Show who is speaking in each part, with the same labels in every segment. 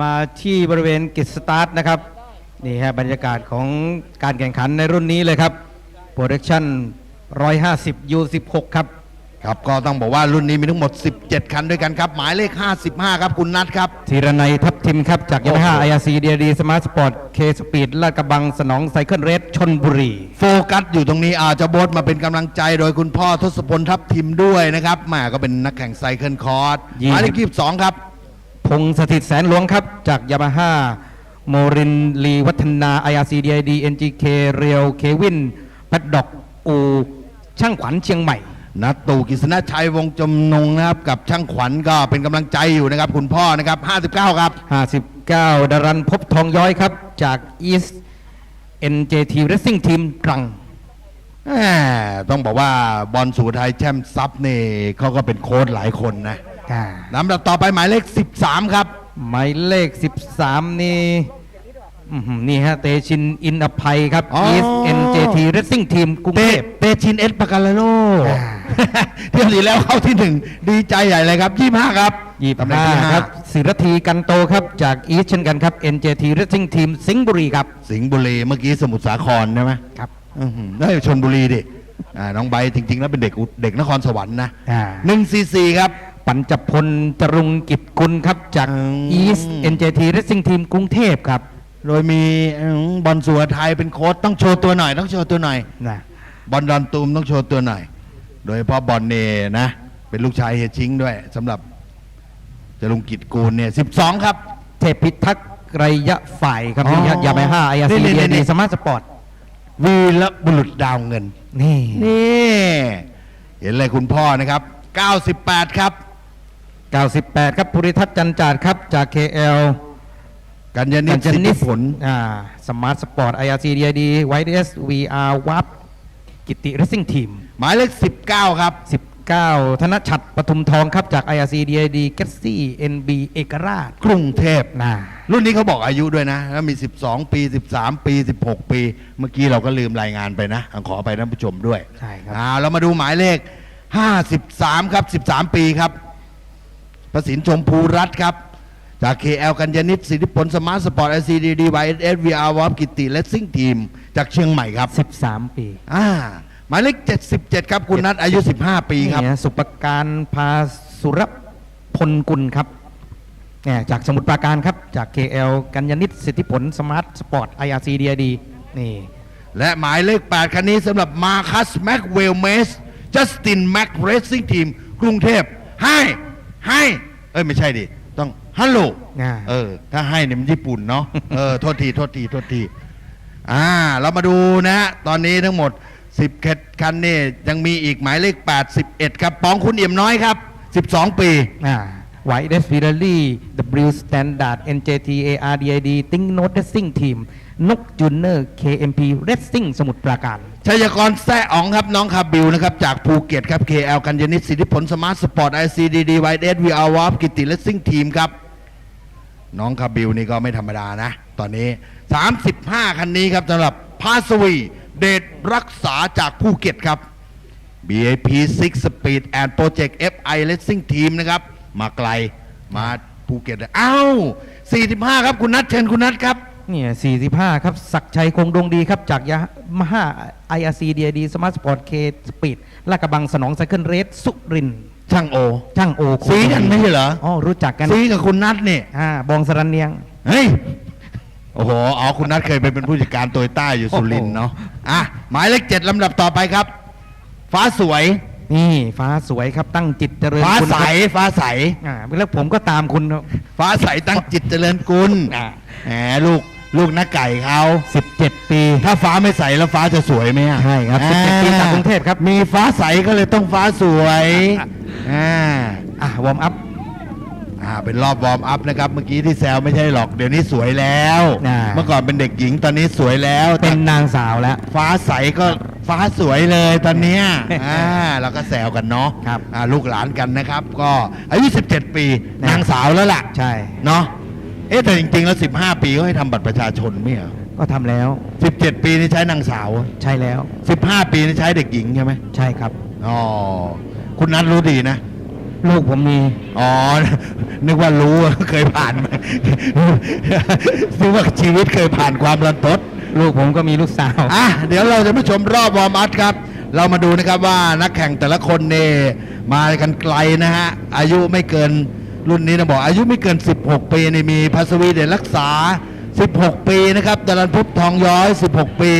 Speaker 1: มาที่บริเวณกิจสตาร์ทนะครับนี่ฮะบรรยากาศของการแข่งขันในรุ่นนี้เลยครับโปรดักชั่น150 U16 ครับ
Speaker 2: ครับก็ต้องบอกว่ารุ่นนี้มีทั้งหมด 17 คันด้วยกันครับ หมายเลข 55 ครับ คุณนัทครับ
Speaker 1: ธีรนัยทัพทิมครับ จากยามาฮ่า
Speaker 2: โอ้
Speaker 1: ไอ
Speaker 2: โห
Speaker 1: อาร์ซีเดียดีสมาร์ทสปอร์ตเคสปีดลาดกระบังสนองไซเคิลเรสชนบุรี
Speaker 2: โฟกัสอยู่ตรงนี้อาจจะโบทมาเป็นกำลังใจโดยคุณพ่อทศพลทัพทิมด้วยนะครับแหมาก็เป็นนักแข่งไซเคิลคอร์ส
Speaker 1: ยี่
Speaker 2: ห
Speaker 1: สิบ
Speaker 2: มายเลข22 ครับ
Speaker 1: พงษ์สถิตแสนหลวงครับ จากยามาฮ่าโมรินลีวัฒนา IRCDID NGK เรียวเควินพัดดอกอูช่างขวัญเชียงใหม่
Speaker 2: นัทตู่กิษณชัยวงศ์จำนงนะครับกับช่างขวัญก็เป็นกำลังใจอยู่นะครับ คุณพ่อนะครับ 59 ครับ
Speaker 1: 59 ดารันพบทองย้อยครับ จาก East NJT Racing Team ตรัง
Speaker 2: แหมต้องบอกว่าบอลสู่ไทยแชมป์ซับนี่เขาก็เป็นโค้ชหลายคนนะ ลำดับต่อไปหมายเลข 13 ครับ
Speaker 1: หมายเลข 13 นี่อื้อหือนี่ฮะ เตชินอินอภัยครับ
Speaker 2: อ๋อ
Speaker 1: East NJT Racing Team กรุง
Speaker 2: เต
Speaker 1: เทพ
Speaker 2: เตชินเอสปากาลาโล
Speaker 1: อ่า
Speaker 2: เที่ยวที่แล้วเข้าที่หนึ่งดีใจใหญ่เลยครับ 25 ครับ
Speaker 1: ยี่
Speaker 2: ตำแหน่ง
Speaker 1: ห้า
Speaker 2: ที่ห้า
Speaker 1: ครับศิรธีกันโตครับ จาก East เช่นกันครับ NJT Racing Team สิงห์บุรีครับ
Speaker 2: สิงห์บุรีเมื่อกี้สมุทรสาครใช่ไหม
Speaker 1: ครับ
Speaker 2: อื้อหือได้ชนบุรีดิอ่าน้องใบร์ทจริง ๆ แล้วเป็นเด็กอุเด็กนครสวรรค์นะ
Speaker 1: อ่า
Speaker 2: หนึ่งซีซีครับ
Speaker 1: ปัญจพลจรุงกิจกุลครับจาก
Speaker 2: อืม
Speaker 1: East NJT Racing Team กรุงเทพครับ
Speaker 2: โดยมีอื้อบอลสัวไทยเป็นโค้ชต้องโชว์ตัวหน่อย ต้องโชว์ตัวหน่อย
Speaker 1: นะ
Speaker 2: บอลดอนตูมต้องโชว์ตัวหน่อย โดยเฉพาะบอลเนนะ เป็นลูกชายเฮยชิงด้วยสำหรับจรุงกิจกูลเนี่ย 12 ครับ
Speaker 1: เทพพิทักษ์ไรยะฝ่ายครับ
Speaker 2: อ๋อ
Speaker 1: นี่ฮะยามาฮ่าไออาร์
Speaker 2: นี่
Speaker 1: ซี
Speaker 2: นี่
Speaker 1: เดีย
Speaker 2: นี่
Speaker 1: ดีสมาร์ทสปอร์ต
Speaker 2: วีละบุรุษดาวเงิน
Speaker 1: นี่
Speaker 2: นี่เห็นเลยคุณพ่อนะครับ 98 ครับ
Speaker 1: 98 ครับภูริทัศน์จันจาดครับจาก KL
Speaker 2: กัญญาณิตสิทธิผล
Speaker 1: อ่าสมาร์ทสปอร์ต IRCDID White S VR วับกิติ Racing Team
Speaker 2: หมายเลข 19 ครับ
Speaker 1: 19 ธนชัดปทุมทองครับจาก IRCDID g a t s y NB เอกราช
Speaker 2: กรุงเทพ
Speaker 1: นะ
Speaker 2: รุ่นนี้เขาบอกอายุด้วยนะ แล้วมี 12 ปี 13 ปี 16 ปี เมื่อกี้เราก็ลืมรายงานไปนะ ขอไปท่านผู้ชมด้วย
Speaker 1: ใช่ครับ
Speaker 2: อ่าเรามาดูหมายเลข 53 ครับ 13 ปีครับ ประสินชมพูรัตน์ครับ จาก KL กัญญาณิตสิทธิผลสมาร์ทสปอร์ต ICDD YSS VR วอฟกิติและซิ่งทีม จากเชียงใหม่ครับ
Speaker 1: 13 ปี
Speaker 2: อ่าหมายเลข77 ครับ คุณนัทอายุ 15 ปีครับ
Speaker 1: นี่ฮะสุปการพาสุรพลกุลครับเนี่ยจากสมุทรปราการครับ จาก KL กัญญาณิตสิทธิผลสมาร์ทสปอร์ต IRCDID นี่
Speaker 2: และหมายเลข 8 คันนี้สำหรับมาคัสแม็กเวลเมสจัสตินแม็กเรซซิ่งทีมกรุงเทพให้ ให้ เอ้ยไม่ใช่ดิ ต้องฮัลโหล
Speaker 1: อ่า
Speaker 2: เออ ถ้าให้เนี่ยมันญี่ปุ่นเนาะ เออ โทษที โทษที โทษที อ่า เรามาดูนะฮะ ตอนนี้ทั้งหมด 10เขตคันนี่ยังมีอีกหมายเลข81ครับ ปองคุณเอี่ยมน้อยครับ 12 ปี
Speaker 1: อ่าไวเดสฟิลลี่ W Standard NJT ARDID ติ้งโน t เ a ซิ่งทีมนกจูเนอร์ KMP Racing สมุทรปราการ
Speaker 2: ชัยกรแซ่อ๋องครับ น้องคาบิวนะครับ จากภูเก็ตครับ KL กัญญาณิตสิทธิผลสมาร์ทสปอร์ต ICDD YDS VR w a r p กิติและซิ่งทีมครับ น้องคาบิวนี่ก็ไม่ธรรมดานะ ตอนนี้ 35 คันนี้ครับสำหรับพาสวีเดชรักษาจากภูเก็ตครับ BAP 6 Speed and Project FI Racing Team นะครับ มาไกลมาภูเก็ตเลยอ้าว45 ครับ คุณนัทเชิญคุณนัทครับ
Speaker 1: เนี่ย45 ครับ ศักดิ์ชัยคงดวงดีครับ จากยามาฮ่า IRC DID Smart Sport K Speed ลาดกระบังสนองไซเคิลเรสสุรินทร์
Speaker 2: ช่างโอ
Speaker 1: ช่างโอคง
Speaker 2: สีกันไม่ใช่เหรอ
Speaker 1: อ๋อรู้จักกัน
Speaker 2: ซีกับคุณนัทนี่
Speaker 1: อ่าบองสรันเนียง
Speaker 2: เฮ้ยโอ้โหอ๋อคุณนัทเคยไปเป็นผู้จัดการโตโยต้าอยู่สุรินทร์เนาะอะหมายเลขเจ็ดลำดับต่อไปครับ ฟ้าสวย
Speaker 1: นี่ฟ้าสวยครับตั้งจิตเจริญ
Speaker 2: ฟ้า
Speaker 1: คุณ
Speaker 2: ใส
Speaker 1: ครับ
Speaker 2: ฟ้าใส
Speaker 1: อ่าแล้วผมก็ตามคุณครับ
Speaker 2: ฟ้าใสตั้งจิตเจริญกุล
Speaker 1: อ่า
Speaker 2: แหมลูก ลูกนักไก่เขา
Speaker 1: 17 ปี
Speaker 2: ถ้าฟ้าไม่ใสแล้วฟ้าจะสวยไหมอะ
Speaker 1: ใช่ครับ17ปีจากกรุงเทพครับ
Speaker 2: มีฟ้าใสก็เลยต้องฟ้าสวยอ่า
Speaker 1: อะวอร์มอัพ
Speaker 2: อ่าเป็นรอบวอร์มอัพนะครับ เมื่อกี้ที่แซวไม่ใช่หรอก เดี๋ยวนี้สวยแล้ว
Speaker 1: อ่า
Speaker 2: เมื่อก่อนเป็นเด็กหญิงตอนนี้สวยแล้ว
Speaker 1: เป็นนางสาวแล้ว
Speaker 2: ฟ้าใสก็ฟ้าสวยเลยตอนเนี้ยอ่าเราก็แซวกันเนาะ
Speaker 1: ครับ
Speaker 2: อ่าลูกหลานกันนะครับ ก็อายุ 17 ปี
Speaker 1: นะ
Speaker 2: นางสาวแล้วล่ะ
Speaker 1: ใช่
Speaker 2: เนาะ เอ๊ะแต่จริงๆ แล้ว 15 ปีก็ให้ทำบัตรประชาชนไม่เหรอ
Speaker 1: ก็ทำแล้ว
Speaker 2: 17 ปีนี่ใช้นางสาว
Speaker 1: ใช่แล้ว
Speaker 2: 15 ปีนี่ใช้เด็กหญิงใช่ไหม
Speaker 1: ใช่ครับ
Speaker 2: อ๋อ คุณนัทรู้ดีนะ
Speaker 1: ลูกผมมี
Speaker 2: อ๋อ นึกว่ารู้เคยผ่านไหมนึกว่าชีวิตเคยผ่านความรันทด
Speaker 1: ลูกผมก็มีลูกสาว
Speaker 2: อะ เดี๋ยวเราจะไปชมรอบวอร์มอัพครับ เรามาดูนะครับว่านักแข่งแต่ละคนเนี่ยมากันไกลนะฮะ อายุไม่เกิน รุ่นนี้นะบอกอายุไม่เกิน 16 ปีนี่มีพัสวีเดชรักษา 16 ปีนะครับดารันพุทธทองย้อย 16 ปี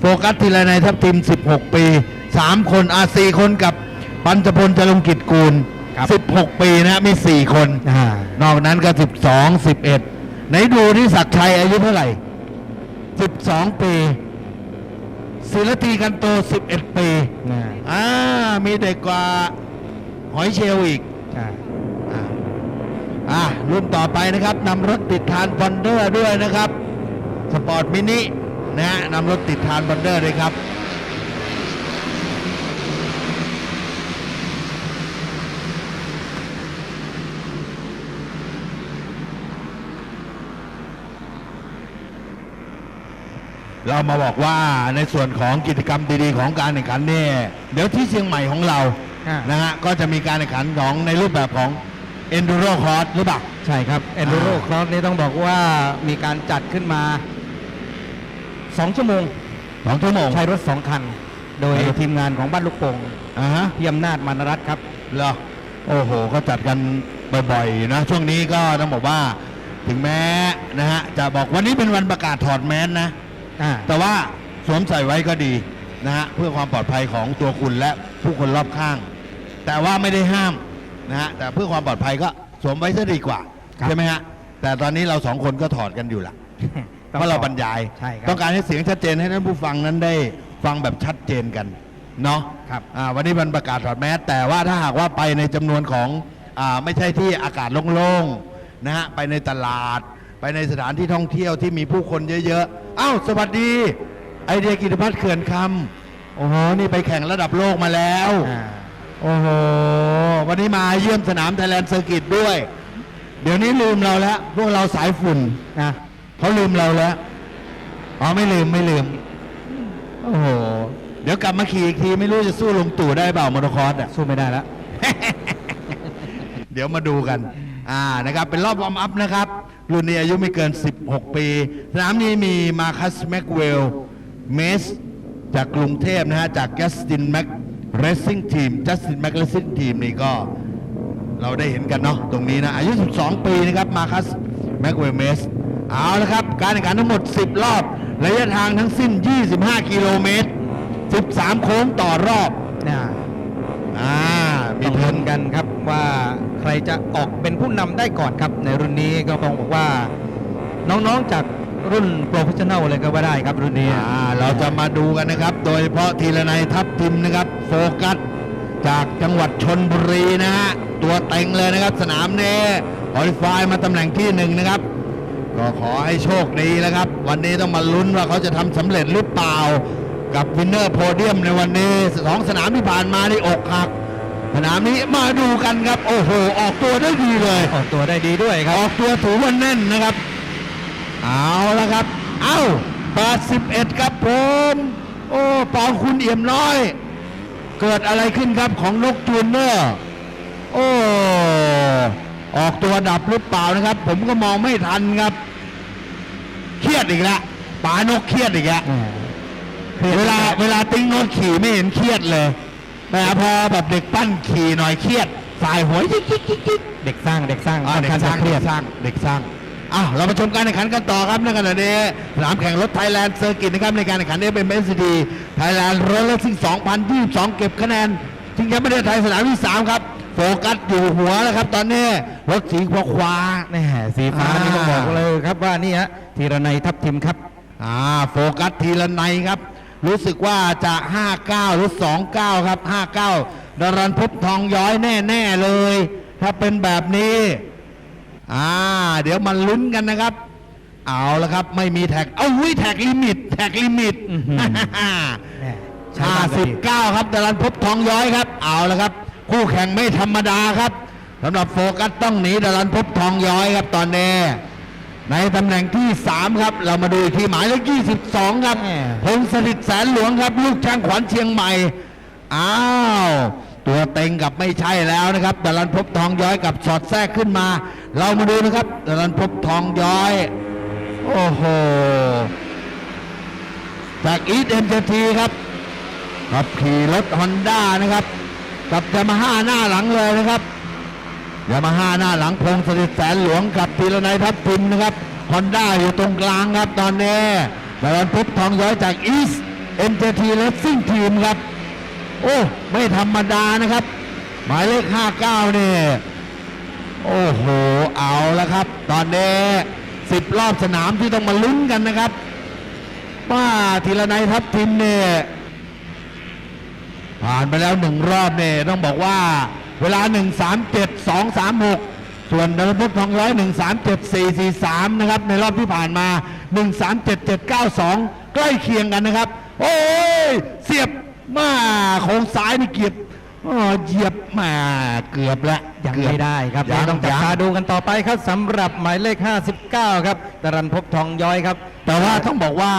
Speaker 2: โฟกัสทีละในยทัพทีม 16 ปี 3 คนอาซีคนกับปัญจพลจรุงกิจกูล
Speaker 1: ครับ
Speaker 2: 16 ปีนะฮะมี 4 คน
Speaker 1: อ่าน
Speaker 2: อกนั้นก็ 12 11 ไหนดูที่ศักดิ์ชัยอายุเท่าไหร่ 12 ปีศิลตีกันโต 11 ปี
Speaker 1: นะ
Speaker 2: อ่า มีเด็กกว่าหอยเชลล์อีก
Speaker 1: อ่า
Speaker 2: อ่า อ่ารุ่นต่อไปนะครับนำรถติดทานบอนเดอร์ด้วยนะครับสปอร์ตมินินะฮะนำรถติดทานบอนเดอร์ด้วยครับเรามาบอกว่าในส่วนของกิจกรรมดีๆของการแข่งขันเนี่ยเดี๋ยวที่เชียงใหม่ของเรา
Speaker 1: อ่า
Speaker 2: นะฮะก็จะมีการแข่งขันของในรูปแบบของ Enduro Cross หรือเปล่า
Speaker 1: ใช่ครับ Enduro
Speaker 2: อ่า
Speaker 1: Cross นี่ต้องบอกว่ามีการจัดขึ้นมา 2 ชั่วโมง
Speaker 2: สองชั่วโมง
Speaker 1: ใช้รถ 2 คัน โดย
Speaker 2: ใช่ครับ
Speaker 1: ทีมงานของบ้านลูกโป่ง
Speaker 2: อ่าฮะ
Speaker 1: พี่อำนาจมานรัตน์ครับ
Speaker 2: เหรอโอ้โหเขาจัดกันบ่อยๆนะช่วงนี้ก็ต้องบอกว่าถึงแม้นะฮะจะบอกวันนี้เป็นวันประกาศถอดแมสนะ
Speaker 1: อ่า
Speaker 2: แต่ว่าสวมใส่ไว้ก็ดีนะฮะเพื่อความปลอดภัยของตัวคุณและผู้คนรอบข้าง แต่ว่าไม่ได้ห้าม นะฮะแต่เพื่อความปลอดภัยก็สวมไว้ซะดีกว่า
Speaker 1: ครับ
Speaker 2: ใช่ไหมฮะ แต่ตอนนี้เราสองคนก็ถอดกันอยู่ละเพราะเราบรรยาย
Speaker 1: ใช่ครับ
Speaker 2: ต้องการให้เสียงชัดเจนให้ท่านผู้ฟังนั้นได้ฟังแบบชัดเจนกันเนาะ
Speaker 1: ครับ
Speaker 2: อ่าวันนี้มันประกาศถอดแมสแต่ว่าถ้าหากว่าไปในจำนวนของอาไม่ใช่ที่อากาศโล่งๆนะฮะไปในตลาด ไปในสถานที่ท่องเที่ยวที่มีผู้คนเยอะๆอ้าวสวัสดี ไอเดียกิติพัฒน์เขื่อนคำโอ้โหนี่ไปแข่งระดับโลกมาแล้ว
Speaker 1: อ่า
Speaker 2: โอ้โห วันนี้มาเยี่ยมสนามไทยแลนด์เซอร์กิตด้วย เดี๋ยวนี้ลืมเราแล้ว พวกเราสายฝุ่น
Speaker 1: นะ
Speaker 2: เขาลืมเราแล้ว อ๋อ ไม่ลืมไม่ลืม โอ้โห เดี๋ยวกลับมาขี่อีกทีไม่รู้จะสู้ลงตู่ได้เปล่ามอเตอร์คอร์สอะ
Speaker 1: สู้ไม่ได้แล้ว
Speaker 2: เดี๋ยวมาดูกัน อ่า นะครับ เป็นรอบวอร์มอัพนะครับ รุ่นนี้อายุไม่เกิน 16 ปี สนามนี้มีมาคัสแม็กเวล เมส จากกรุงเทพนะฮะ จากจัสตินแม็ก เรซซิ่งทีมจัสตินแม็กเรซซิ่งทีมนี่ก็เราได้เห็นกันเนาะตรงนี้นะ อายุ 12 ปีนะครับมาคัสแม็กเวลเมสเอาละครับ การแข่งขันทั้งหมด 10 รอบ ระยะทางทั้งสิ้น 25 กิโลเมตร 13 โค้งต่อรอบ
Speaker 1: นะ
Speaker 2: อ่ามี
Speaker 1: ต้อง
Speaker 2: เทิ
Speaker 1: ลุ้
Speaker 2: ร์น
Speaker 1: นกันครับว่าใครจะออกเป็นผู้นำได้ก่อนครับ ในรุ่นนี้ก็ต้องบอกว่าน้องๆจากรุ่นโปรเฟชชั่นแนลเลยก็ว่าได้ครับรุ่นนี้
Speaker 2: อ่า เราจะมาดูกันนะครับ โดยเฉพาะทีละในยทัพทิมนะครับ โฟกัส จากจังหวัดชนบุรีนะฮะตัวเต็งเลยนะครับ สนามเน่คอลิฟายมาตำแหน่งที่หนึ่งนะครับ ก็ขอให้โชคดีนะครับ วันนี้ต้องมาลุ้นว่าเขาจะทำสำเร็จหรือเปล่า กับวินเนอร์โพเดียมในวันนี้สองสนามที่ผ่านมานี่อกหักสนามนี้มาดูกันครับ โอ้โห ออกตัวได้ดีเลย
Speaker 1: ออกตัวได้ดีด้วยครั
Speaker 2: อบอกตัวถือว่าแน่นนะครับ เอาละครับ เอ้า81 ครับผม โอ้ปองคุณเอี่ยมน้อย เกิดอะไรขึ้นครับของนกจูนเนอร์โอ้ออกตัวดับหรือเปล่านะครับ ผมก็มองไม่ทันครับ เครียดอีกแล้วป๋านกเครียดอีกแล้วเวลาเวลาติ้งโนตขี่ไม่เห็นเครียดเลยแต่พอแบบเด็กปั้นขี่หน่อยเครียดสายหัวจิ๊กจิ๊กจิ๊กจิ๊ก
Speaker 1: เด็กสร้างเด็กสร้าง
Speaker 2: อ่า
Speaker 1: ค่อน
Speaker 2: เด็ก
Speaker 1: ข้าง
Speaker 2: ส
Speaker 1: จะ
Speaker 2: ร้าง
Speaker 1: เครี
Speaker 2: เด็
Speaker 1: ยด
Speaker 2: กสร้างเด็กสร้าง อ้าวเรามาชมการแข่งขันกันต่อครับในขณะนี้สนามแข่งรถไทยแลนด์เซอร์กิตนะครับในการแข่งขันนี้เป็นเบนซ์ดีไทยแลนด์รถเลสซิ่ง2022 เก็บคะแนนชิงแชมป์ประเทศไทยสนามที่ 3 ครับ โฟกัสอยู่หัวแล้วครับ ตอนนี้รถสีควาควา
Speaker 1: แน่สีฟ้า
Speaker 2: นี่
Speaker 1: ต้องบอกเลยครับว่านี่ฮะธีรนัยทัพทิมครับ
Speaker 2: อ่าโฟกัสทีละในครับ รู้สึกว่าจะ 59 หรือ 29 ครับ 59ดารันพบทองย้อยแน่ ๆ เลย ถ้าเป็นแบบนี้ อ่า เดี๋ยวมันลุ้นกันนะครับ เอาละครับ ไม่มีแท็ก เอาวิแท็กลิมิต แท็กลิมิต
Speaker 1: อื้อหือแน่ใช้
Speaker 2: ห้า
Speaker 1: บ้าน
Speaker 2: สิ
Speaker 1: ก็
Speaker 2: บ
Speaker 1: ดี
Speaker 2: เก้าครับดารันพบทองย้อยครับ เอาละครับ คู่แข่งไม่ธรรมดาครับสำหรับโฟกัสต้องหนีดารันพบทองย้อยครับตอนนี้ ในตำแหน่งที่ 3 ครับ เรามาดูอีกที่หมายเลข22 ครับ
Speaker 1: แหม่
Speaker 2: พงศฤษดิ์แสนหลวงครับ ลูกช่างขวัญเชียงใหม่ อ้าว ตัวเต็งกับไม่ใช่แล้วนะครับดารันพบทองย้อยกับสอดแทรกขึ้นมา เรามาดูนะครับดารันพบทองย้อย โอ้โห จากอีทเอ็มเจทีครับขับขี่รถฮอนด้านะครับ กับยามาฮ่าหน้าหลังเลยนะครับยามาฮ่าหน้าหลังพงศริษฐ์แสนหลวงกับธีรนัยทัพทิมนะครับฮอนด้าอยู่ตรงกลางครับตอนนี้ดารันพบทองย้อยจากอีสเอ็มเจทีเลสซิ่งทีมครับ โอ้ไม่ธรรมดานะครับ หมายเลข 59นี่โอ้โหเอาแล้วครับ ตอนนี้สิบรอบสนามที่ต้องมาลุ้นกันนะครับว่าทีละนายทัพทิมเนี่ยผ่านไปแล้วหนึ่งรอบเนี่ยต้องบอกว่าเวลา 1 3 7 2 3 6 ส่วนดนพบทองร้อย1 3 7 4 4 3 นะครับ ในรอบที่ผ่านมา 1 3 7 7 9 2 ใกล้เคียงกันนะครับ โอ้ย เสียบ มาโค้งซ้ายนี่เกียบอ้อเหยียบมาเกือบแล้ว
Speaker 1: ยัง
Speaker 2: เกือบ
Speaker 1: ไม่ได้ครับ
Speaker 2: ยัง
Speaker 1: ต้องจับ
Speaker 2: ยัง
Speaker 1: ตาดูกันต่อไปครับสำหรับหมายเลข 59 ครับดารันพบทองย้อยครับ
Speaker 2: แต่ว่าต้องบอกว่า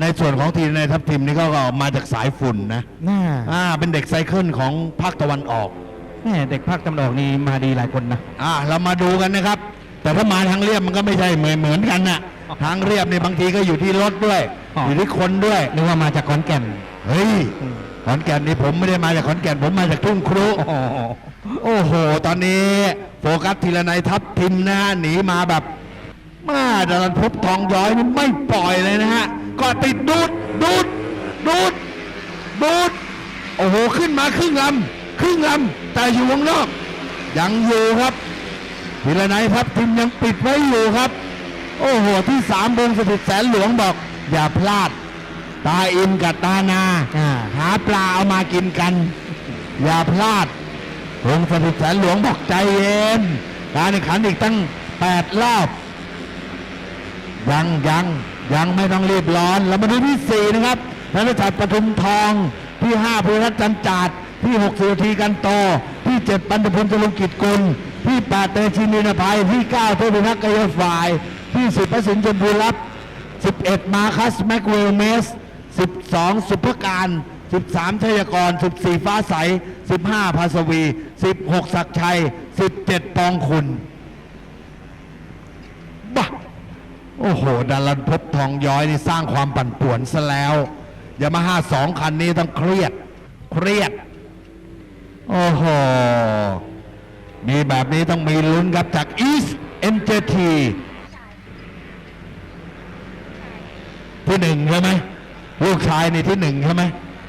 Speaker 2: ในส่วนของทีมในทัพทีมนี่ก็มาจากสายฝุ่นนะ
Speaker 1: น่า
Speaker 2: อ่าเป็นเด็กไซเคิลของภาคตะวันออก
Speaker 1: แม่เด็กภาคตะวันออกนี่มาดีหลายคนนะ
Speaker 2: อ่าเรามาดูกันนะครับ แต่ถ้ามาทางเรียบมันก็ไม่ใช่เหมือนเหมือนกันนะทางเรียบนี่บางทีก็อยู่ที่รถด้วย
Speaker 1: อ๋อ
Speaker 2: อ
Speaker 1: อ
Speaker 2: ยู่ที่คนด้วย
Speaker 1: นึกว่ามาจากขอนแก่น
Speaker 2: เฮ้ย ขอนแก่นนี่ผมไม่ได้มาจากขอนแก่นผมมาจากทุ่งครุ
Speaker 1: โอ้โห
Speaker 2: โอ้โหตอนนี้โฟกัสทีละในยทัพทิมนะฮะหนีมาแบบมาดารันพบทองย้อยนี่ไม่ปล่อยเลยนะฮะก็ติดดูดดูดดูดดูดโอ้โหขึ้นมาครึ่งลำครึ่งลำแต่อยู่วงนอก ยังอยู่ครับทีละในยทัพทิมยังปิดไว้อยู่ครับ โอ้โหที่สามวงสถิตแสนหลวงบอก อย่าพลาด ตาอินกับตานา
Speaker 1: อ่า
Speaker 2: หาปลาเอามากินกัน อย่าพลาดวงสถิตแสนหลวงบอกใจเย็นการแข่งขันอีกตั้ง8รอบ ยังยังยังไม่ต้องรีบร้อนเรามาดูที่4นะครับนันชัดปทุมทองที่5ภูรัตน์จันจาดที่6สุรธีกันโต ที่7ปันธพลจรุงกิจกุลที่8เตชินินภัยที่9เทพิทักษ์กายฝ่าย ที่10พระสินชมพูรับ11มาคัสแม็กเวลเมส 12 สุภการ 13 ชัยกร 14 ฟ้าใส 15ภาสวี 16 ศักชัย 17 ปองคุณบ้าโอ้โหดารันพบทองย้อยนี่สร้างความปั่นป่วนซะแล้วยามาฮ่าสองคันนี้ต้องเครียด เครียด โอ้โห มีแบบนี้ต้องมีลุ้นครับจาก East NJT ที่หนึ่งใช่ไหม ลูกชายนี่ที่หนึ่งใช่ไหม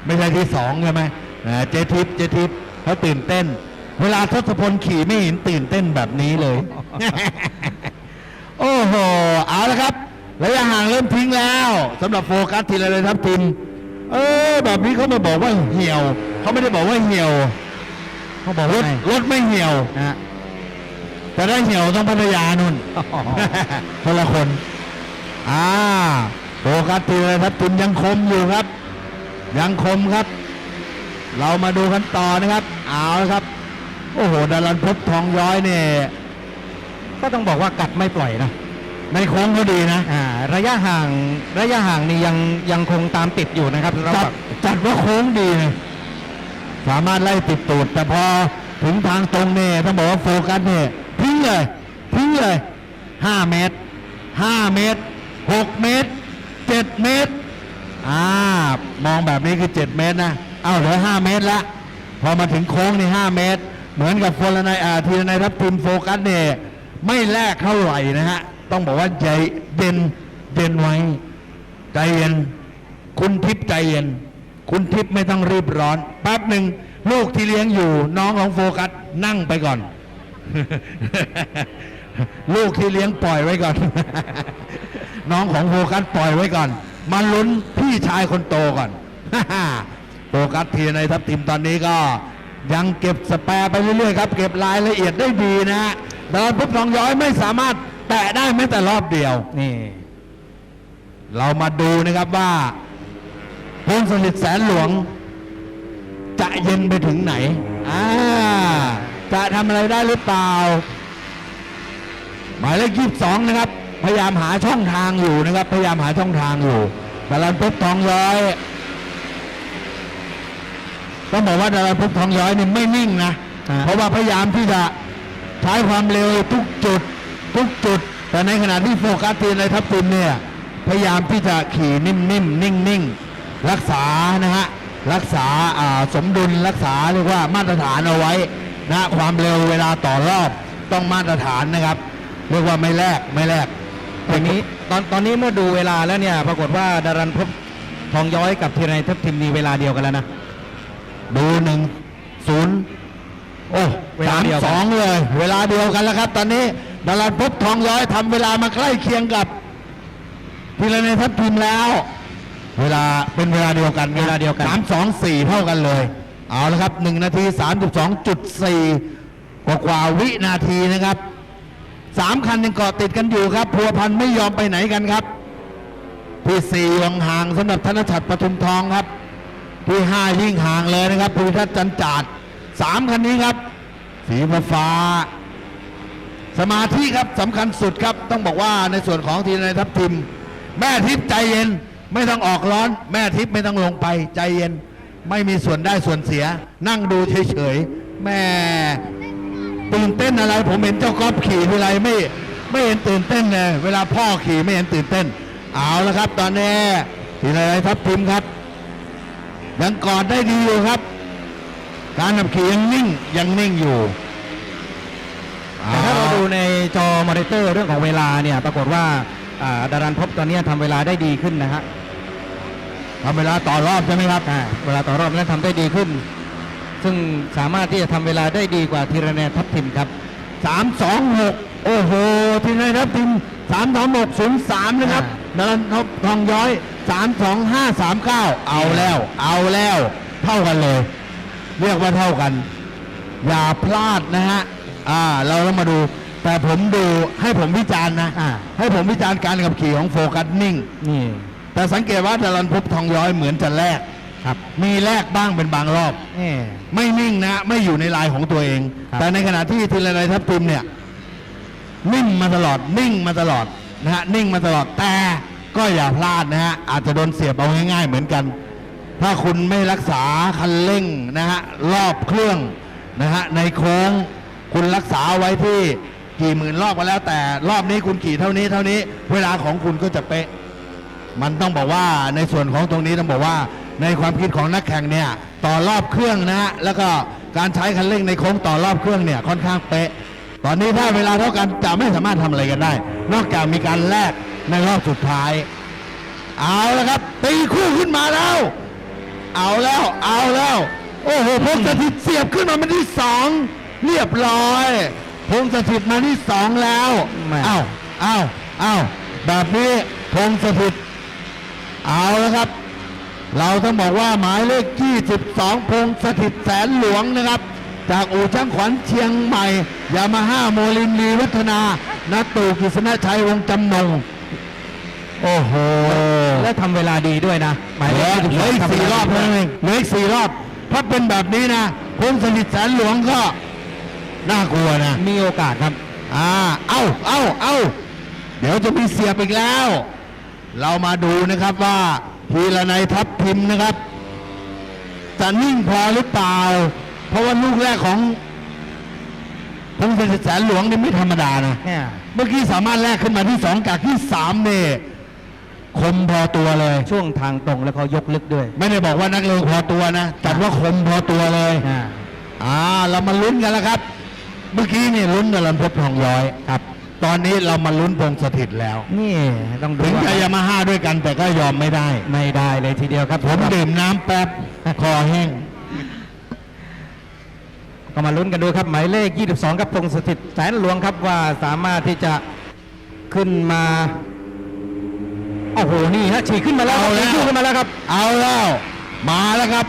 Speaker 2: ไม่ใช่ที่สองใช่ไหมอ่าเจทิปเจทิปเขาตื่นเต้น เวลาทศพลขี่ไม่เห็นตื่นเต้นแบบนี้เลย โอ้โห เอาละครับระยะห่างเริ่มทิ้งแล้วสำหรับโฟกัสทีละเลยครับทีมเออแบบนี้เขามาบอกว่าเหี่ยวเขาไม่ได้บอกว่าเหี่ยว
Speaker 1: เขาบอก
Speaker 2: ร
Speaker 1: ว่า
Speaker 2: ถ
Speaker 1: ไง
Speaker 2: รถไม่เหี่ยว
Speaker 1: นะฮะ
Speaker 2: แต่ถ้าเหี่ยวต้องพัทยานุ่นคนละคน อ่า โฟกัสทีเลยครับทีมยังคมอยู่ครับ ยังคมครับ เรามาดูกันต่อนะครับ เอาละครับ โอ้โหดารันพบทองย้อยเนี่ย
Speaker 1: ก็ต้องบอกว่ากัดไม่ปล่อยนะ
Speaker 2: ในโค้งเขาดีนะ
Speaker 1: อ่าระยะห่างระยะห่างนี่ยังยังคงตามติดอยู่นะครับระห
Speaker 2: จัด
Speaker 1: ว่าง
Speaker 2: จัดว่าโค้งดีนะสามารถไล่ติดตูดแต่พอถึงทางตรงเนี่ยต้องบอกว่าโฟกัสเนี่ยทิ้งเลยทิ้งเลยห้าเมตรห้าเมตรหกเมตร เจ็ดเมตร อ่ามองแบบนี้คือ 7 เมตรนะอ้าวเหลือ 5 เมตรละ พอมาถึงโค้งนี่5เมตร เหมือนกับโฟละนายอาทีนายทัพทีมโฟกัสเนี่ยไม่แลกเท่าไหร่นะฮะ ต้องบอกว่าใจเย็นเย็นไว้ ใจเย็น คุณทิพย์ใจเย็น คุณทิพย์ไม่ต้องรีบร้อนแป๊บหนึ่งลูกที่เลี้ยงอยู่น้องของโฟกัสนั่งไปก่อน ลูกที่เลี้ยงปล่อยไว้ก่อน น้องของโฟกัสปล่อยไว้ก่อน มาลุ้นพี่ชายคนโตก่อนโฟกัสทีในทัพทีมตอนนี้ก็ ยังเก็บสแปร์ไปเรื่อยๆครับ เก็บรายละเอียดได้ดีนะฮะดอนพุทธทองย้อยไม่สามารถแตะได้แม้แต่รอบเดียว
Speaker 1: นี่
Speaker 2: เรามาดูนะครับว่าพงศลิดแสนหลวง จะเย็นไปถึงไหนอ่าจะทำอะไรได้หรือเปล่า หมายเลขยี่สองนะครับ พยายามหาช่องทางอยู่นะครับ พยายามหาช่องทางอยู่กาลันพบทองร้อยต้องบอกว่าดาราภพทองย้อยนี่ไม่นิ่งนะ
Speaker 1: ฮะ
Speaker 2: เพราะว่าพยายามที่จะใช้ความเร็วทุกจุด ทุกจุด แต่ในขณะที่โฟกัสทีในทัพทิมเนี่ย พยายามที่จะขี่นิ่มๆนิ่งๆรักษานะฮะรักษาอ่าสมดุลรักษาเรียกว่ามาตรฐานเอาไว้นะความเร็วเวลาต่อรอบต้องมาตรฐานนะครับ เรียกว่าไม่แลกไม่แลก
Speaker 1: ตอนนี้ตอนตอนนี้เมื่อดูเวลาแล้วเนี่ย ปรากฏว่าดารันพบทองย้อยกับทีไรทัพทิมมีเวลาเดียวกันแล้วนะ
Speaker 2: ดูหนึ่งศูนย์โอ้
Speaker 1: เวลา
Speaker 2: สาม
Speaker 1: เดียวกัน
Speaker 2: สองเลย เวลาเดียวกันแล้วครับ ตอนนี้ดาราพบทองย้อยทำเวลามาใกล้เคียงกับพีระเนทัพทิมแล้ว เวลาเป็นเวลาเดียวกัน
Speaker 1: เวลาเดียวกัน
Speaker 2: สามสองสี่เท่ากันเลย เอาละครับหนึ่งนาทีสามสิบสองจุดสี่กว่ากว่าวินาทีนะครับ สามคันยังเกาะติดกันอยู่ครับพัวพันไม่ยอมไปไหนกันครับ ที่สี่วังห่างสำหรับธนชัดปทุมทองครับ ที่ห้ายิ่งห่างเลยนะครับภูทัศจันจาดสามคันนี้ครับ สีฟ้าสมาธิครับสำคัญสุดครับ ต้องบอกว่าในส่วนของทีมในทัพทิม แม่ทิพย์ใจเย็นไม่ต้องออกร้อน แม่ทิพย์ไม่ต้องลงไปใจเย็น ไม่มีส่วนได้ส่วนเสีย นั่งดูเฉยๆแม่ ตื่นเต้นอะไร ผมเห็นเจ้ากอล์ฟขี่ทีไรไม่ไม่เห็นตื่นเต้นเลยเวลาพ่อขี่ไม่เห็นตื่นเต้น เอาละครับ ตอนนี้ทีมในทัพทิมครับ ยังกอดได้ดีอยู่ครับ การขับขี่ยังนิ่งยังนิ่งอยู่
Speaker 1: แต่ถ้าเราดูในจอมอนิเตอร์เรื่องของเวลาเนี่ยปรากฏว่าอ่าดารันพบตอนนี้ทำเวลาได้ดีขึ้นนะฮะ
Speaker 2: ทำเวลาต่อรอบใช่ไหมครับ
Speaker 1: อ่าเวลาต่อรอบนั้นทำได้ดีขึ้น ซึ่งสามารถที่จะทำเวลาได้ดีกว่าทีระเนทัพทิมครับ
Speaker 2: สามสองหกโอ้โห ทีนายทัพทิมสามสองหกศูนย์สามนะครับนรันทบทองย้อยสามสองห้าสามเก้าเอาแล้ว เอาแล้ว เท่ากันเลย เรียกว่าเท่ากัน อย่าพลาดนะฮะ อ่า เราต้องมาดู แต่ผมดูให้ผมวิจารณ์นะ
Speaker 1: อ่า
Speaker 2: ให้ผมวิจารณ์การขับขี่ของโฟกัสนิ่ง
Speaker 1: นี่
Speaker 2: แต่สังเกตว่าดารันพบทองย้อยเหมือนจะแลก
Speaker 1: ครับ
Speaker 2: มีแลกบ้างเป็นบางรอบ
Speaker 1: เอ๊ะ
Speaker 2: ไม่นิ่งนะ ไม่อยู่ในลายของตัวเอง
Speaker 1: ครับ
Speaker 2: แต่ในขณะที่ทีละนายทัพทิมเนี่ย นิ่งมาตลอด นิ่งมาตลอดนะฮะ นิ่งมาตลอด แต่ก็อย่าพลาดนะฮะ อาจจะโดนเสียบเอาง่ายๆเหมือนกัน ถ้าคุณไม่รักษาคันเร่งนะฮะ รอบเครื่องนะฮะ ในโค้ง คุณรักษาไว้ที่กี่หมื่นรอบก็แล้ว แต่รอบนี้คุณขี่เท่านี้เท่านี้ เวลาของคุณก็จะเป๊ะ มันต้องบอกว่าในส่วนของตรงนี้ต้องบอกว่า ในความคิดของนักแข่งเนี่ยต่อรอบเครื่องนะฮะแล้วก็การใช้คันเร่งในโค้งต่อรอบเครื่องเนี่ยค่อนข้างเป๊ะ ตอนนี้ถ้าเวลาเท่ากันจะไม่สามารถทำอะไรกันได้ นอกจากมีการแลกในรอบสุดท้าย เอาแล้วครับ ตีคู่ขึ้นมาแล้ว เอาแล้วเอาแล้ว โอ้โหพงสถิตเสียบขึ้นมาเป็นที่สองเรียบร้อยพงสถิตมาที่สองแล้ว
Speaker 1: แม่
Speaker 2: เอ้าเอ้าเอ้าแบบนี้พงสถิตเอาแล้วครับ เราต้องบอกว่าหมายเลข22พงสถิตแสนหลวงนะครับ จากอู่ช่างขวัญเชียงใหม่ ยามาฮ่าโมลินลีวัฒนานัตู่กฤษณชัยวงศ์จำนง โอ้โห
Speaker 1: และทำเวลาดีด้วยนะหมาย
Speaker 2: เห
Speaker 1: เล
Speaker 2: ลือ
Speaker 1: ข
Speaker 2: เหลืออีก
Speaker 1: ทำว
Speaker 2: สี่
Speaker 1: ลาร
Speaker 2: อบ
Speaker 1: ดี
Speaker 2: เท่านั้นเองเหลืออีกสี่รอบ ถ้าเป็นแบบนี้นะพงสถิตแสนหลวงก็ น่ากลัวนะ
Speaker 1: มีโอกาสครับ
Speaker 2: อ่า เอ้า เอ้า เอ้า เดี๋ยวจะมีเสียบอีกแล้ว เรามาดูนะครับว่า ทีละในทัพทิมนะครับจะนิ่งพอหรือเปล่า เพราะว่าลูกแรกของพงศธรแสนหลวงนี่ไม่ธรรมดานะ
Speaker 1: เนี่ย
Speaker 2: เมื่อกี้สามารถแลกขึ้นมาที่สองจากที่สามเนี่ยคมพอตัวเลย
Speaker 1: ช่วงทางตรงแล้วเขายกลึกด้วย
Speaker 2: ไม่ได้บอกว่านักเลงพอตัวนะจัดว่าคมพอตัวเลย
Speaker 1: อ่า
Speaker 2: อ่าเรามาลุ้นกันแล้วครับ เมื่อกี้นี่ลุ้นนรันพบทองย้อยครับ ตอนนี้เรามาลุ้นพงสถิตแล้ว
Speaker 1: นี่ต้องดู
Speaker 2: ถึง
Speaker 1: ว่า
Speaker 2: จะยามาฮ่าด้วยกันแต่ก็ยอมไม่ได้
Speaker 1: ไม่ได้เลยทีเดียวครับ
Speaker 2: ผมดื่มน้ำแป๊บ คอแห้ง
Speaker 1: ก็มาลุ้นกันดูครับ หมายเลข 22 ครับพงศถิตแสนหลวงครับว่าสามารถที่จะขึ้นมาโอ้โหนี่ฮะฉีกขึ้นมาแล้วครับ
Speaker 2: เอาแล้ว
Speaker 1: ฉีกขึ้นมาแล้วครับ
Speaker 2: เอาแล้ว มาแล้วครับ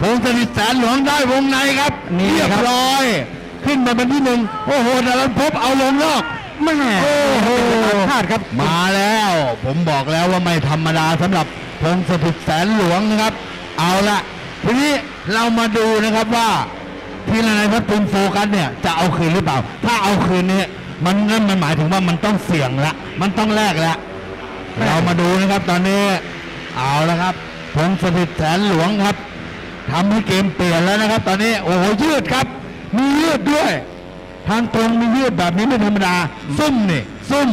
Speaker 2: พงสถิตแสนหลวงได้วงในครับ
Speaker 1: นี่
Speaker 2: เรียบ
Speaker 1: ครับ
Speaker 2: ร้อย ขึ้นมาเป็นที่หนึ่งโอ้โหนรันพบเอาลงนอก
Speaker 1: แม่
Speaker 2: โอ้โห
Speaker 1: พลาดครับ
Speaker 2: มาแล้ว ผมบอกแล้วว่าไม่ธรรมดาสำหรับพงสถิตแสนหลวงนะครับ เอาละทีนี้เรามาดูนะครับว่าทีละนายพัฒนโฟกัสเนี่ยจะเอาคืนหรือเปล่า ถ้าเอาคืนเนี่ยมันนั่นมันหมายถึงว่ามันต้องเสี่ยงละ มันต้องแลกละ เรามาดูนะครับตอนนี้ เอาละครับพงสถิตแสนหลวงครับททำให้เกมเปลี่ยนแล้วนะครับ ตอนนี้โอ้โหยืดครับ มียืดด้วย ทางตรงมียืดแบบนี้ไม่ธรรมดาซุ่มเนี่ยซุ่ม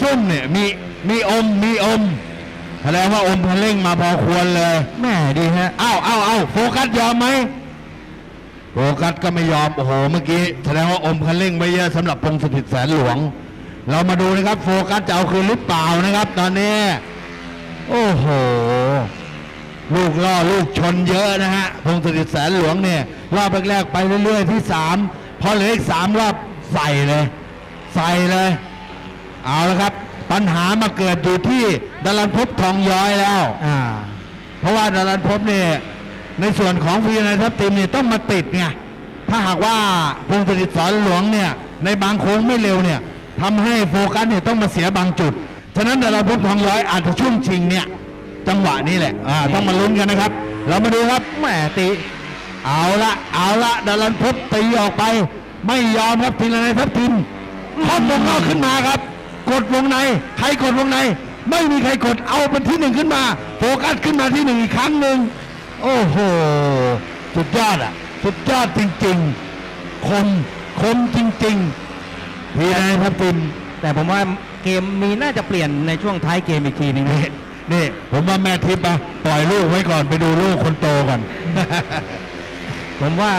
Speaker 2: ซุ่มเนี่ยมีมีอมมีอมแสดงว่าอมพันเร่งมาพอควรเลย
Speaker 1: แม่ดีฮะ
Speaker 2: อ้าวอ้าวอ้าวโฟกัสยอมไหมโฟกัสก็ไม่ยอมโอ้โหเมื่อกี้แสดงว่าอมคันเร่งไปเยอะสำหรับพงศถิตแสนหลวง เรามาดูนะครับ โฟกัสจะเอาคืนหรือเปล่านะครับ ตอนนี้ โอ้โห ลูกล่อลูกชนเยอะนะฮะพงศถิตแสนหลวงเนี่ยรอบแรกๆไปเรื่อยๆที่สาม พอเหลืออีกสามรอบใส่เลย ใส่เลย เอาละครับ ปัญหามาเกิดอยู่ที่ดารันภพทองย้อยแล้ว
Speaker 1: อ่า
Speaker 2: เพราะว่าดารันภพเนี่ยในส่วนของพีนายทัพทีมเนี่ยต้องมาติดไงถ้าหากว่าพงศธรสอนหลวงเนี่ย ในบางโค้งไม่เร็วเนี่ยทำให้โฟกัสเนี่ยต้องมาเสียบางจุด ฉะนั้นดารันภพทองย้อยอาจจะช่วงชิงเนี่ย จังหวะนี้แหละอ่าต้องมาลุ้นกันนะครับ เรามาดูครับ
Speaker 1: แม่ตี
Speaker 2: เอาละเอาละดารันภพตีออกไป ไม่ยอมครับพีนายทัพทีมทอดวงนอกขึ้นมาครับ กดวงในใครกดวงใน ไม่มีใครกดเอาเป็นที่หนึ่งขึ้นมาโฟกัสขึ้นมาที่หนึ่งอีกครั้งหนึ่งโอ้โหสุดยอดอะสุดยอดจริงๆคมคมจริงๆพีนายทัพทิม
Speaker 1: แต่ผมว่าเกมมีน่าจะเปลี่ยนในช่วงท้ายเกมอีกทีนึงนะ
Speaker 2: นี่นี่ผมว่าแม่ทิพย์อะปล่อยลูกไว้ก่อนไปดูลูกคนโตก่อน
Speaker 1: ผมว่า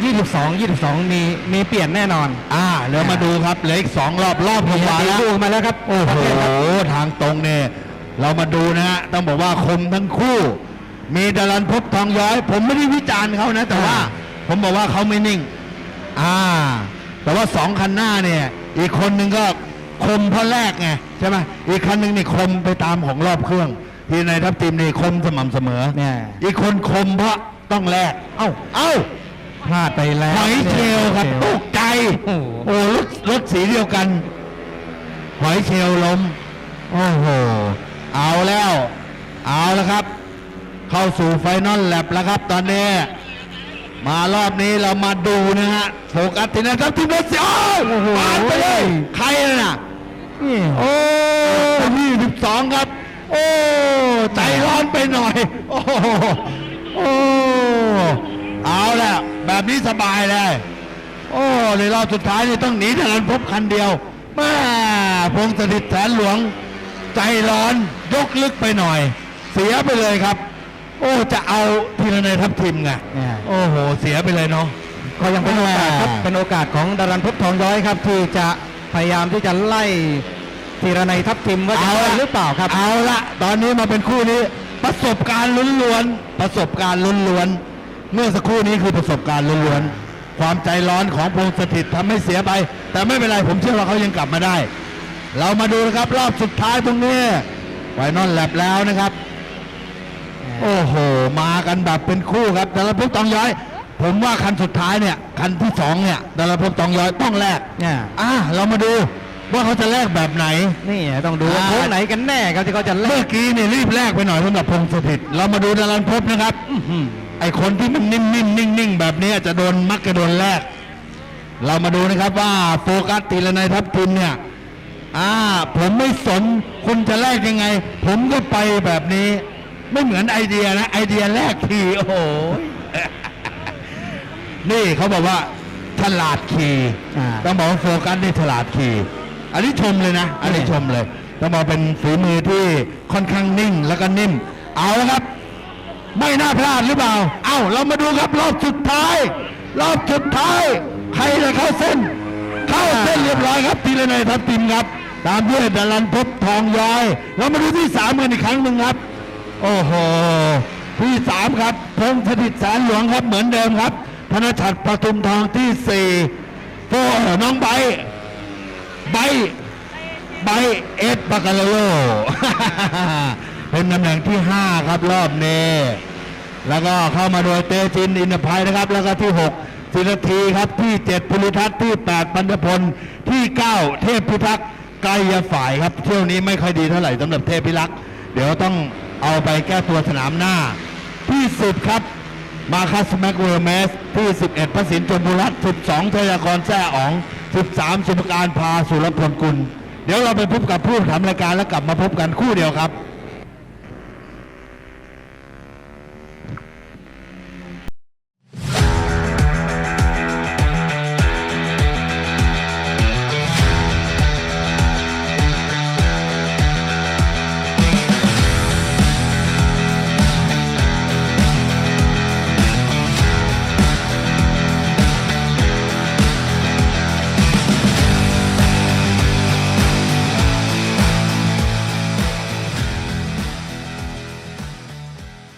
Speaker 1: 22 22 มีมีเปลี่ยนแน่นอน
Speaker 2: อ่าเดี๋ยวมาดูครับเหลืออีกสองรอบรอบผมว่า
Speaker 1: ตี
Speaker 2: แล้ว
Speaker 1: ลูกมาแล้วครับ
Speaker 2: โอ้โห ทางตรงเนี่ยเรามาดูนะฮะ ต้องบอกว่าคมทั้งคู่ มีดารันพบทองย้อย ผมไม่ได้วิจารณ์เขานะ แต่ว่า ผมบอกว่าเขาไม่นิ่ง อ่า แต่ว่าสองคันหน้าเนี่ย อีกคนหนึ่งก็คมเพราะแรกไงใช่ไหมอีกคันหนึ่งนี่คมไปตามของรอบเครื่อง ที่ในทัพทีมนี่คมสม่ำเสมอ
Speaker 1: เนี่ย
Speaker 2: อีกคนคมเพราะ ต้องแลกเอ้าเอ้า
Speaker 1: พลาดไปแล้ว
Speaker 2: หอยเชลลครับตกใจ
Speaker 1: โอ้โห
Speaker 2: โอ้รถรถสีเดียวกัน หอยเชลลล้มโอ้โหเอาแล้ว เอาแล้วครับ เข้าสู่ไฟนอลแลบแล้วครับตอนนี้ มารอบนี้เรามาดูนะฮะโฟกัสที่นะครับทีมรถเสียโอ้โหปาดไปเลยใครน่ะ
Speaker 1: นี่
Speaker 2: โอ้ยี่สิบสองครับ โอ้ ใจร้อนไปหน่อย โอ้โหโอ้ เอาแล้วแบบนี้สบายเลย โอ้ในรอบสุดท้ายนี่ต้องหนีทางนั้นพบคันเดียวแม่พงศถิตแสนหลวง ใจร้อนยกลึกไปหน่อย เสียไปเลยครับ โอ้จะเอาทีละในทัพทีมไง
Speaker 1: เนี่ย
Speaker 2: โอ้โห เสียไปเลยเนาะ
Speaker 1: ก็ยังเป็นโอกาสครับ
Speaker 2: อ่า
Speaker 1: เป็นโอกาสของดารันพบทองย้อยครับ ที่จะพยายามที่จะไล่ทีระในทัพทิมว่าจะได้หรือเปล่าครับ
Speaker 2: เอาละตอนนี้มาเป็นคู่นี้ ประสบการณ์ล้วนๆประสบการณ์ล้วนๆเมื่อสักครู่นี้คือประสบการณ์ล้วนๆความใจร้อนของพงศถิตทำให้เสียไป แต่ไม่เป็นไรผมเชื่อว่าเขายังกลับมาได้ เรามาดูนะครับรอบสุดท้ายตรงนี้ไฟนอลแลบแล้วนะครับ โอ้โห มากันแบบเป็นคู่ครับดาราภพตองย้อย ผมว่าคันสุดท้ายเนี่ย คันที่สองเนี่ยดาราภพตองย้อยต้องแลก
Speaker 1: เนี่ย
Speaker 2: อะเรามาดู ว่าเขาจะแลกแบบไหน
Speaker 1: นี่ต้องดูว่า
Speaker 2: อ่า
Speaker 1: โค้งไหนกันแน่ครับที่เขาจะเล่
Speaker 2: เมื่อกี้เนี่ยรีบแลกไปหน่อยสำหรับพงศถิตเรามาดูดารันพบนะครับไอคนที่มันนิ่มๆนิ่งๆแบบนี้จะโดนมักจะโดนแลกเรามาดูนะครับว่าโฟกัสตีละในทัพทิมเนี่ยอ่าผมไม่สนคุณจะแลกยังไง ผมก็ไปแบบนี้ ไม่เหมือนไอเดียนะไอเดียแลกทีโอ้โหนี่เขาบอกว่าฉลาดขี่
Speaker 1: อ่า
Speaker 2: ต้องบอกว่าโฟกัสนี่ฉลาดขี่ อันนี้ชมเลยนะ อันนี้ชมเลยต้องบอกเป็นฝีมือที่ค่อนข้างนิ่งแล้วก็นิ่ม เอาละครับ ไม่น่าพลาดหรือเปล่า เอ้า เรามาดูครับรอบสุดท้าย รอบสุดท้าย ใครจะเข้าเส้น เข้าเส้นเรียบร้อยครับทีละในทัพทิมครับ ตามด้วยดารันพบทองย้อย เรามาดูที่สามกันอีกครั้งหนึ่งครับ โอ้โหที่สามครับพงศถิตแสนหลวงครับเหมือนเดิมครับ ธนชัดประทุมทองที่สี่โฟน้องใบ ใบใบเอสปากาโลโลเป็นตำแหน่งที่ 5 ครับรอบนี้แล้วก็เข้ามาโดยเตจินอินทภัยนะครับ แล้วก็ที่6ศิรธีครับที่7ภูริทัศน์ที่ 8 ปัญญพลที่ 9 เทพพิทักษ์ไกายฝ่ายครับ เที่ยวนี้ไม่ค่อยดีเท่าไหร่สำหรับเทพพิรักษ์เดี๋ยวต้องเอาไปแก้ตัวสนามหน้า ที่ 10 ครับ มาคัสแมกเวอร์เมสที่ 11พระสินจนบุรัตน์12ชยากรแซ่อ๋อง 13 สุภการพาสุรพลกุล เดี๋ยวเราไปพบกับผู้ทำรายการแล้วกลับมาพบกันคู่เดียวครับ